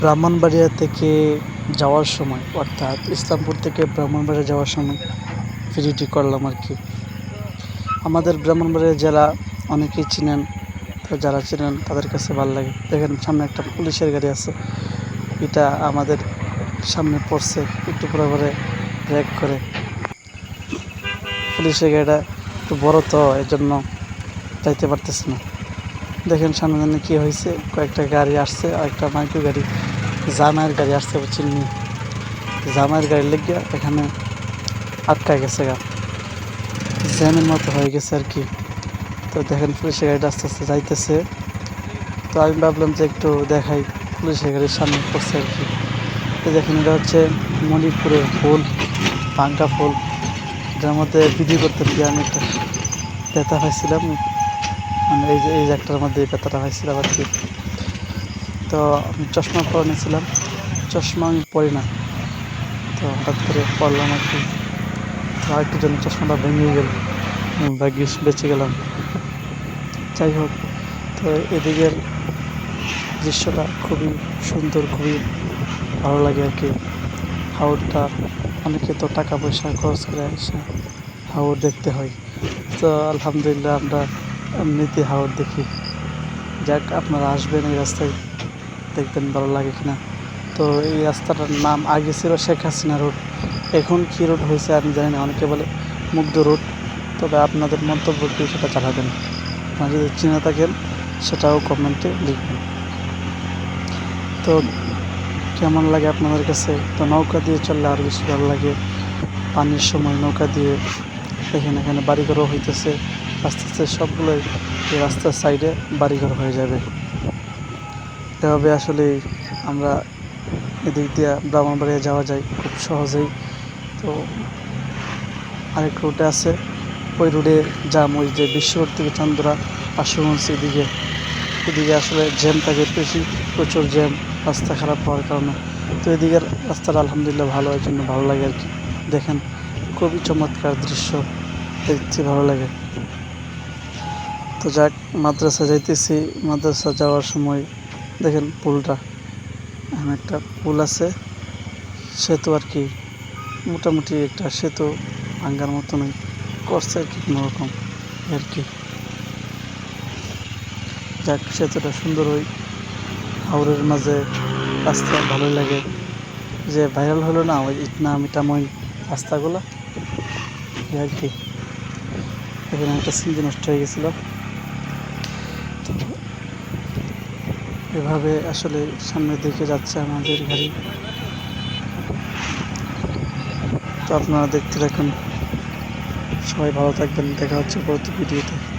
ব্রাহ্মণবাড়িয়া থেকে যাওয়ার সময়, অর্থাৎ ইসলামপুর থেকে ব্রাহ্মণবাড়িয়া যাওয়ার সময় ভিডিওটি করলাম আর কি। আমাদের ব্রাহ্মণবাড়িয়া জেলা অনেকেই চিনেন, তো যারা চিনেন তাদের কাছে ভালো লাগে। দেখেন, সামনে একটা পুলিশের গাড়ি আছে। এটা আমাদের সামনে পড়ছে, একটু পরে পরে ব্রেক করে। পুলিশের গাড়িটা একটু বড় তো এর জন্য যাইতে পারতেছে না। দেখেন, সামনে কী হয়েছে, কয়েকটা গাড়ি আসছে আর একটা মাইক্রো গাড়ি। জামাইয়ের গাড়ি আসছে বুঝছেন নি? জামাইয়ের গাড়ি লেগে এখানে আটকা গেছে গা। জ্যামের মতো হয়ে গেছে আর কি। তো দেখেন পুলিশের গাড়িটা আস্তে আস্তে যাইতেছে। তো আমি ভাবলাম যে একটু দেখাই পুলিশের গাড়ির সামনে পড়ছে আর কি। তো দেখেন এটা হচ্ছে মণিপুরের ফুল পাঙ্কা ফুল। যার মধ্যে ভিডিও করতে গিয়ে আমি একটা ব্যথা পাইছিলাম। মানে এই যে, এই জায়গাটার মধ্যে ব্যথাটা হয়েছিল আর কি। তো আমি চশমা পরে নিয়েছিলাম। চশমা আমি পরি না। তো হঠাৎ করে পড়লাম আর কি। আরেকটু জন্য চশমাটা ভেঙে গেল। ভাগ্যিস বেঁচে গেলাম। যাই হোক, তো এদিকের দৃশ্যটা খুবই সুন্দর, খুবই ভালো লাগে আর কি। হাওরটা অনেকে তো টাকা পয়সা খরচ করে এসে হাওর দেখতে হয়। তো আলহামদুলিল্লাহ আমরা এমনিতে হাওর দেখি। যাক, আপনারা আসবেন এই রাস্তায়। দেখবেন ভালো লাগে কিনা। তো এই রাস্তাটার নাম আগে ছিল শেখ হাসিনা রোড। এখন কী রোড হয়েছে আমি জানি না, অনেকে বলে মুগ্ধ রোড। তবে আপনাদের মন্তব্য কি সেটা জানাবেন। আপনারা যদি চিনে থাকেন, সেটাও কমেন্টে লিখবেন। তো কেমন লাগে আপনাদের কাছে? তো নৌকা দিয়ে চললে আরও বেশি ভালো লাগে। পানির সময় নৌকা দিয়ে এখানে এখানে বাড়িঘরও হইতেছে। আস্তে আস্তে সবগুলোই এই রাস্তার সাইডে বাড়িঘর হয়ে যাবে। এভাবে আসলে আমরা এদিক দিয়ে ব্রাহ্মণবাড়িয়া যাওয়া যায় খুব সহজেই। তো আরেক রুটে আছে। ওই রুটে যাম, ওই যে বিশ্ব রোড থেকে চান্দুরা আশুগঞ্জ এদিকে এদিকে আসলে জ্যাম থাকে বেশি, প্রচুর জ্যাম, রাস্তা খারাপ হওয়ার কারণে। তো এদিকের রাস্তাটা আলহামদুলিল্লাহ ভালো এর জন্য ভালো লাগে আর কি দেখেন, খুবই চমৎকার দৃশ্য, দেখতে ভালো লাগে। তো যাক, মাদ্রাসা যাইতেছি। মাদ্রাসা যাওয়ার সময় দেখেন পুলটা। এখানে একটা পুল আছে। সেতু আর কি। মোটামুটি একটা সেতু ভাঙ্গার মতনই করছে আর কি কোনো রকম আর কি। যাক, সেতুটা সুন্দর ওই হাওড়ের মাঝে রাস্তা ভালোই লাগে। যে ভাইরাল হলো না, ওই ইটনা মিটামইন রাস্তাগুলো। আর কি। এখানে একটা সিঞ্জি নষ্ট হয়ে গেছিল। এভাবে আসলে সামনের দিকে যাচ্ছে আমাদের গাড়ি। তো আপনারা দেখতে থাকুন। সবাই ভালো থাকবেন। দেখা হচ্ছে পরবর্তী ভিডিওতে।